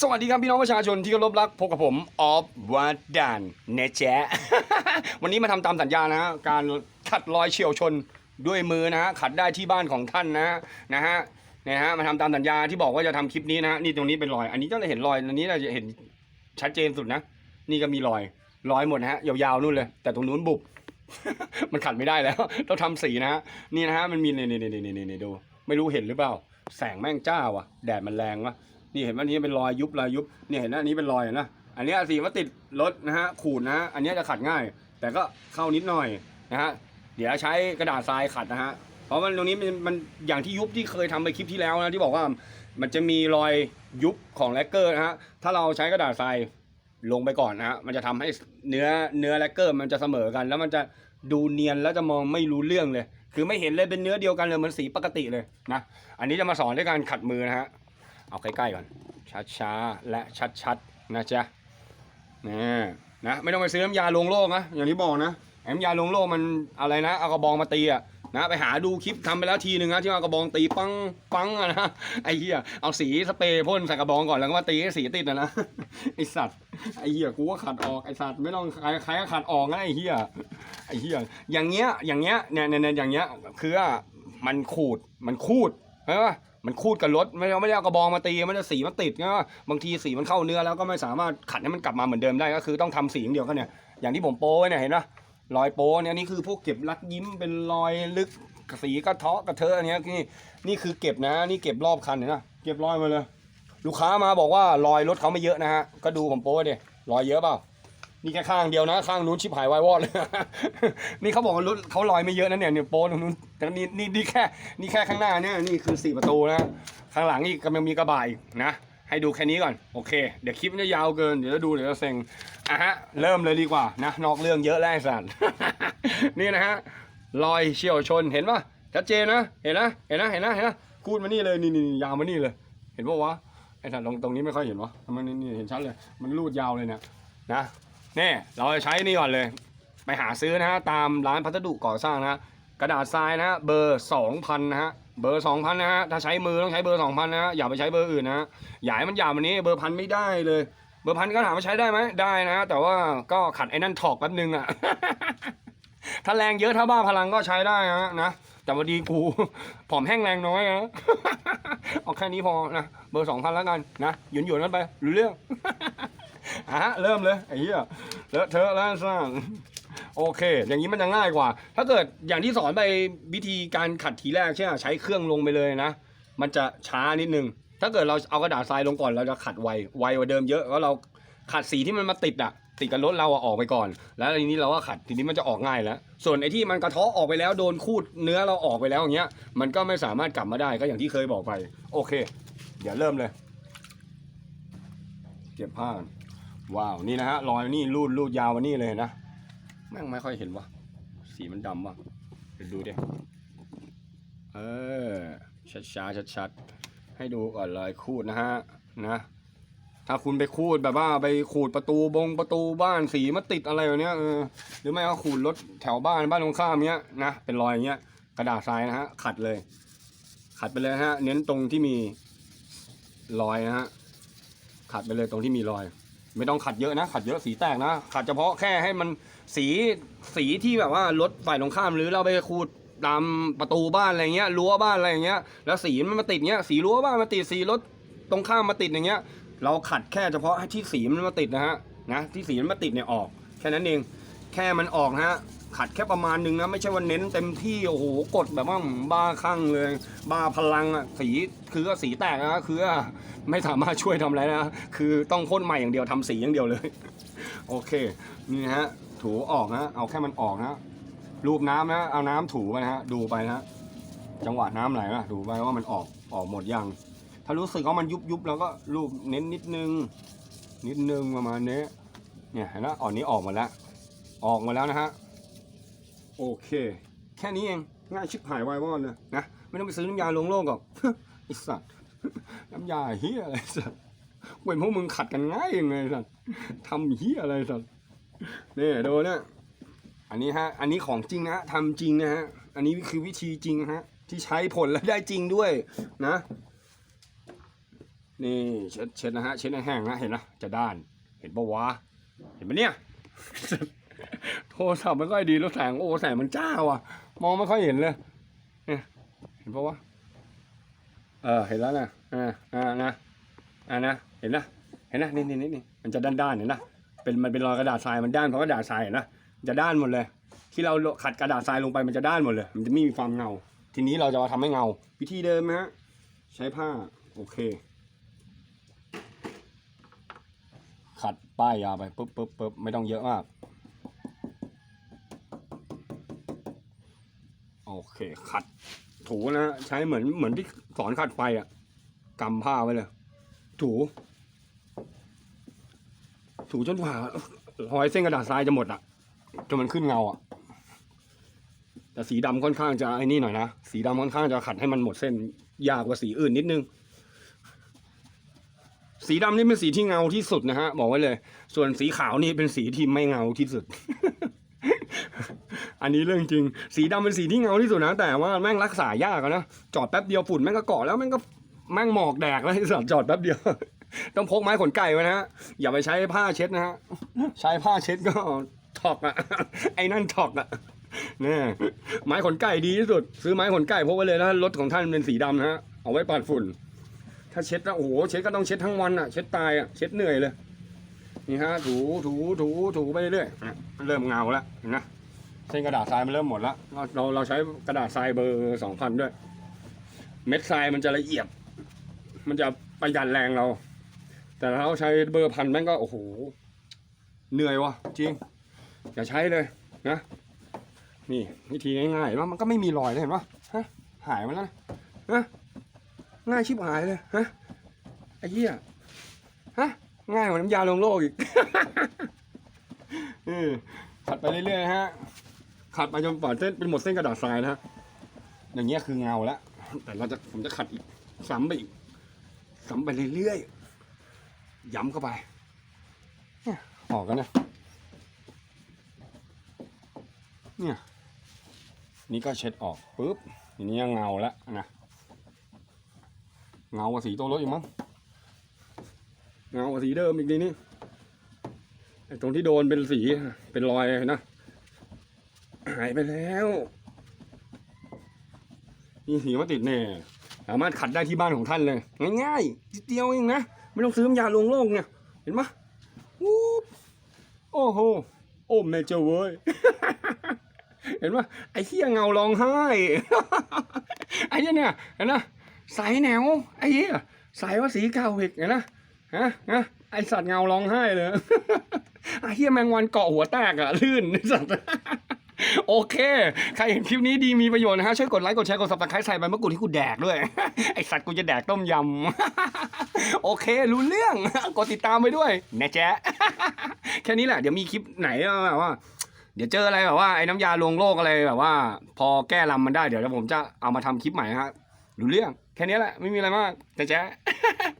สวัสดีครับพี่น้องประชาชนที่เคารพรักพบกับผมออฟวัดดานเนแจวันนี้มาทำตามสัญญานะการขัดรอยเฉียวชนด้วยมือนะขัดได้ที่บ้านของท่านนะนะฮะเนี่ยฮะมาทำตามสัญญาที่บอกว่าจะทำคลิปนี้นะนี่ตรงนี้เป็นรอย อันนี้ก็เลยเห็นรอยอันนี้เราจะเห็นชัดเจนสุดนะ นี่ก็มีรอยรอยหมดนะฮะยาวๆนู่นเลย แต่ตรงนู้นบุบมันขัดไม่ได้แล้วต้องทำสีนะฮะนี่นะฮะมันมีเนี่นี่นี่นี่นี่ดู ไม่รู้เห็นหรือเปล่า แสงแม่งจ้าว่ะ แดดมันแรงวะ นี่เห็นว่านี้เป็นรอยยุบรอยยุบเนี่ยเห็นนะอันนี้เป็นรอยนะอันนี้สีมาติดรถนะฮะขูดนะฮะอันนี้จะขัดง่าย แต่ก็เข้านิดหน่อยนะฮะเดี๋ยวใช้กระดาษทรายขัดนะฮะเพราะมันตรงนี้มันมันอย่างที่ยุบที่เคยทำไปคลิปที่แล้วนะที่บอกว่ามันจะมีรอยยุบของแลกเกอร์นะฮะถ้าเราใช้กระดาษทรายลงไปก่อนนะฮะมันจะทำให้เนื้อเนื้อแลกเกอร์มันจะเสมอกัน แล้วมันจะดูเนียนแล้วจะมองไม่รู้เรื่องเลย คือไม่เห็นเลยเป็นเนื้อเดียวกันเลยเหมือนสีปกติเลยนะอันนี้จะมาสอนด้วยการขัดมือนะฮะ เอาใกล้ๆก่อนช้าๆและชัดๆนะจ๊ะนี่นะไม่ต้องไปซื้อน้ำยาลงโลกนะอย่างที่บอกนะไอ้น้ำยาลงโลกมันอะไรนะเอากระบองมาตีอะนะไปหาดูคลิปทำไปแล้วทีหนึ่งนะที่เอากระบองตีปังปังอะนะไอ้เหี้ยเอาสีสเปรย์พ่นใส่กระบองก่อนแล้วก็มาตีให้สีติดอะนะไอสัตว์ไอ้เหี้ยกูก็ขัดออกไอสัตว์ไม่ต้องใครใครก็ขัดออกนะไอ้เหี้ยไอ้เหี้ยอย่างเงี้ยอย่างเงี้ยเนี่ยเนี่ยอย่างเงี้ยคือว่ามันขูดมันคูดใช่ปะ มันคูดกับรถไม่เอาไม่ได้เอากระบองมาตีมันจะสีมันติดนะบางทีสีมันเข้าเนื้อแล้วก็ไม่สามารถขัดให้มันกลับมาเหมือนเดิมได้ก็คือต้องทำสีอย่างเดียวกันเนี่ยอย่างที่ผมโป้เนี่ยเห็นปะรอยโป้เนี่ยนี่คือพวกเก็บรักยิ้มเป็นรอยลึกสีกระเทาะกระเทอะอันนี้นี่นี่คือเก็บนะ นี่เก็บรอบคันเห็นปะเก็บรอยมาเลย ลูกค้ามาบอกว่ารอยรถเขาไม่เยอะนะฮะก็ดูผมโป้ไว้ดิรอยเยอะเปล่า นี่แค่ข้างเดียวนะ ข้างนู้นชิบหายวายวอดเลย นี่เขาบอกว่ารถเขาลอยไม่เยอะนะเนี่ยเนี่ยโป้ตรงนู้นแต่นี่นี่นี่แค่นี่แค่ข้างหน้าเนี่ยนี่คือสี่ประตูนะข้างหลังนี่กำลังมีกระบะอีกนะ ให้ดูแค่นี้ก่อนโอเค เดี๋ยวคลิปมันจะยาวเกินเดี๋ยวจะดูเดี๋ยวจะเซ็งอะฮะเริ่มเลยดีกว่านะนอกเรื่องเยอะแล้วไอ้สัตว์นี่นะฮะรอยเฉียวชนเห็นปะชัดเจนนะเห็นนะเห็นนะเห็นนะเห็นนะกูดมานี่เลยนี่นี่ยาวมานี่เลย เห็นปะวะไอ้สัตว์ตรงตรงนี้ไม่ค่อยเห็นวะทำไมนี่นี่เห็นชัดเลย มันรูดยาวเลยเนี่ยนะ นี่เราจะใช้นี่ก่อนเลย ไปหาซื้อนะฮะตามร้านพัสดุก่อสร้างนะฮะกระดาษทรายนะฮะเบอร์สองพันนะฮะเบอร์สองพันนะฮะถ้าใช้มือต้องใช้เบอร์สองพันนะฮะอย่าไปใช้เบอร์อื่นนะฮะอย่าให้มันหยาบวันนี้เบอร์พันไม่ได้เลย เบอร์พันก็ถามว่าใช้ได้ไหมได้นะฮะแต่ว่าก็ขัดไอ้นั่นถอกแป๊บนึงอะ ถ้าแรงเยอะถ้าบ้าพลังก็ใช้ได้นะนะแต่วันดีกูผอมแห้งแรงน้อยนะเอาแค่นี้พอนะเบอร์สองพันแล้วกันนะหยุนหยุนกันไปรู้เรื่อง อะฮะเริ่มเลยไอ้เหี้ยเลอะเทอะแล้วสร้างโอเค อย่างนี้มันจะง่ายกว่า ถ้าเกิดอย่างที่สอนไปวิธีการขัดทีแรกใช่ไหมใช้เครื่องลงไปเลยนะ มันจะช้านิดนึง ถ้าเกิดเราเอากระดาษทรายลงก่อนเราจะขัดไวไวกว่าเดิมเยอะเพราะเราขัดสีที่มันมาติดอะติดกับรถเราอะออกไปก่อน แล้วทีนี้เราก็ขัดทีนี้มันจะออกง่ายแล้ว ส่วนไอ้ที่มันกระเทาะออกไปแล้วโดนคูดเนื้อเราออกไปแล้วอย่างเงี้ย มันก็ไม่สามารถกลับมาได้ก็อย่างที่เคยบอกไป โอเค เดี๋ยวเริ่มเลย เก็บผ้าก่อน ว้าวนี่นะฮะรอยนี่รูดรูดยาวมานี่เลยนะแม่งไม่ค่อยเห็นวะสีมันดำวะเดี๋ยวดูดิเออชัดช้าชัดชัดให้ดูก่อนรอยคูดนะฮะนะถ้าคุณไปคูดแบบว่าไปขูดประตูบงประตูบ้านสีมาติดอะไรแบบเนี้ยเออหรือไม่ก็ขูดรถแถวบ้านบ้านตรงข้ามเนี้ยนะเป็นรอยอย่างเงี้ยกระดาษทรายนะฮะขัดเลย ขัดไปเลยฮะ เน้นตรงที่มีรอยนะฮะขัดไปเลยตรงที่มีรอย ไม่ต้องขัดเยอะนะ ขัดเยอะสีแตกนะ ขัดเฉพาะแค่ให้มันสีสีที่แบบว่ารถฝ่ายตรงข้ามหรือเราไปขูดตามประตูบ้านอะไรเงี้ยรั้วบ้านอะไรเงี้ย แล้วสีมันมาติดเงี้ยสีรั้วบ้านมาติดสีรถตรงข้ามมาติดอย่างเงี้ย เราขัดแค่เฉพาะให้ที่สีมันมาติดนะฮะนะที่สีมันมาติดเนี่ยออกแค่นั้นเอง แค่มันออกนะฮะขัดแค่ประมาณนึงนะไม่ใช่ว่าเน้นเต็มที่โอ้โหกดแบบว่าบ้าคลั่งเลย บ้าพลังอะสีคือก็สีแตกนะคือไม่สามารถช่วยทำอะไรนะคือต้องพ่นใหม่อย่างเดียวทำสีอย่างเดียวเลย โอเคนี่ฮะถูออกนะเอาแค่มันออกนะรูปน้ำนะเอาน้ำถูไปนะฮะดูไปนะจังหวะน้ำไหลนะดูไปว่ามันออกออกหมดยังถ้ารู้สึกว่ามันยุบยุบแล้วก็รูปเน้นนิดนึง นิดนึงประมาณนี้เนี่ยเห็นไหมอ่อนนี้ออกมาแล้ว ออกมาแล้วนะฮะ โอเค แค่นี้เอง ง่ายชิบหายวายวอดเลยนะ ไม่ต้องไปซื้อน้ำยาลงโลกหรอกไอสัตว์น้ำยาเฮียอะไรสัตว์เว้นพวกมึงขัดกันง่ายยังไงสัตว์ทำเฮียอะไรสัตว์เนี่ยดูเนี่ยอันนี้ฮะ อันนี้ของจริงนะทำจริงนะฮะ อันนี้คือวิธีจริงฮะ ที่ใช้ผลแล้วได้จริงด้วยนะ นี่เช็ดเช็ดนะฮะ เช็ดให้แห้งนะ เห็นนะ จะด้าน เห็นปะวะ เห็นปะเนี่ย โทรศัพท์ไม่ค่อยดีแล้วแสงโอ้แสงมันจ้าว่ะ มองไม่ค่อยเห็นเลยเนี่ยเห็นปะวะเออเห็นแล้วนะอ่าอ่านะอ่านะเห็นนะเห็นนะนี่นี่นี่มันจะด้านด้านเห็นนะเป็นมันเป็นรอยกระดาษทรายมันด้านเพราะกระดาษทรายเห็นนะจะด้านหมดเลย ที่เราขัดกระดาษทรายลงไปมันจะด้านหมดเลย มันจะไม่มีความเงา ทีนี้เราจะมาทำให้เงา วิธีเดิมนะฮะใช้ผ้าโอเค ขัดป้ายยาไปปุ๊บปุ๊บปุ๊บไม่ต้องเยอะมาก โอเค ขัดถูนะ ใช้เหมือนเหมือนที่สอนขัดไฟอะกำผ้าไว้เลย ถู ถูจนกว่ารอยเส้นกระดาษทรายจะหมดอะจนมันขึ้นเงาอะแต่สีดำค่อนข้างจะไอ้นี่หน่อยนะ สีดำค่อนข้างจะขัดให้มันหมดเส้น ยากกว่าสีอื่นนิดนึง สีดำนี่เป็นสีที่เงาที่สุดนะฮะ บอกไว้เลย ส่วนสีขาวนี่เป็นสีที่ไม่เงาที่สุด อันนี้เรื่องจริง สีดำเป็นสีที่เงาที่สุดนะ แต่ว่าแม่งรักษายากนะ จอดแป๊บเดียวฝุ่นแม่งก็เกาะแล้วแม่งก็แม่งหมอกแดกแล้วไอ้สัตว์จอดแป๊บเดียว ต้องพกไม้ขนไก่ไว้นะฮะ อย่าไปใช้ผ้าเช็ดนะฮะ ใช้ผ้าเช็ดก็ถอกอะไอ้นั่นถอกอะเนี่ยไม้ขนไก่ดีที่สุด ซื้อไม้ขนไก่พกไว้เลยนะรถของท่านเป็นสีดำนะฮะ เอาไว้ปัดฝุ่น ถ้าเช็ดแล้วโอ้โห เช็ดก็ต้องเช็ดทั้งวันอะเช็ดตายอะเช็ดเหนื่อยเลย นี่ฮะ ถู ถู ถู ถูไปเรื่อย เริ่มเงาแล้วนะ เส้นกระดาษทรายมันเริ่มหมดแล้วเราเราเราใช้กระดาษทรายเบอร์สองพันด้วย เม็ดทรายมันจะละเอียด มันจะประหยัดแรงเรา แต่ถ้าเราใช้เบอร์พันแม่งก็โอ้โหเหนื่อยวะจริงอย่าใช้เลยนะนี่วิธีง่ายๆเห็นปะมันก็ไม่มีรอยเลยเห็นปะฮะหายไปแล้วนะฮะง่ายชิบหายเลยฮะไอ้เหี้ยฮะง่ายกว่าน้ำยาลงโลกอีกเออขัดไปเรื่อยๆฮะ ขัดไปจนปอดเส้นเป็นหมดเส้นกระดาษทรายนะฮะอย่างเงี้ยคือเงาแล้วแต่เราจะผมจะขัดอีกซ้ำไปอีกซ้ำไปเรื่อยๆย้ำเข้าไปเนี่ยออกกันนะเนี่ยนี่ก็เช็ดออกปุ๊บทีนี้เงาแล้วนะเงากว่าสีตัวรถอีกมั้งเงากว่าสีเดิมอีกทีนี้ไอ้ตรงที่โดนเป็นสีเป็นรอยนะ หายไปแล้วนี่สีมาติดแน่สามารถขัดได้ที่บ้านของท่านเลย ง่ายๆนิดเดียวเองนะ ไม่ต้องซื้อยาลวงโลกเนี่ย เห็นไหมวูบโอ้โห โอ้แม่เจ้าเว้ย เห็นไหมไอ้เหี้ยเงาร้องไห้ ไอ้เนี่ยเห็นไหมใสแนวไอ้เหี้ยใสว่าสีเก่าอีกเห็นไหมฮะฮะไอสัตว์เงาร้องไห้เลยไอ้เหี้ยแมงวันเกาะหัวแตกอะลื่นไอสัตว์ โอเค ใครเห็นคลิปนี้ดีมีประโยชน์นะฮะช่วยกดไลค์กดแชร์กดซับสไครต์ใส่ใบมะกรูดที่กูแดกด้วย ไอสัตว์กูจะแดกต้มยำ โอเค รู้เรื่อง กดติดตามไปด้วย นะแจ๊ะแค่นี้แหละเดี๋ยวมีคลิปไหนแบบว่า เดี๋ยวเจออะไรแบบว่าไอ้น้ำยาลวงโลกอะไรแบบว่า พอแก้ลำมันได้เดี๋ยวผมจะเอามาทำคลิปใหม่ฮะรู้เรื่อง แค่นี้แหละไม่มีอะไรมากนะแจ๊ะ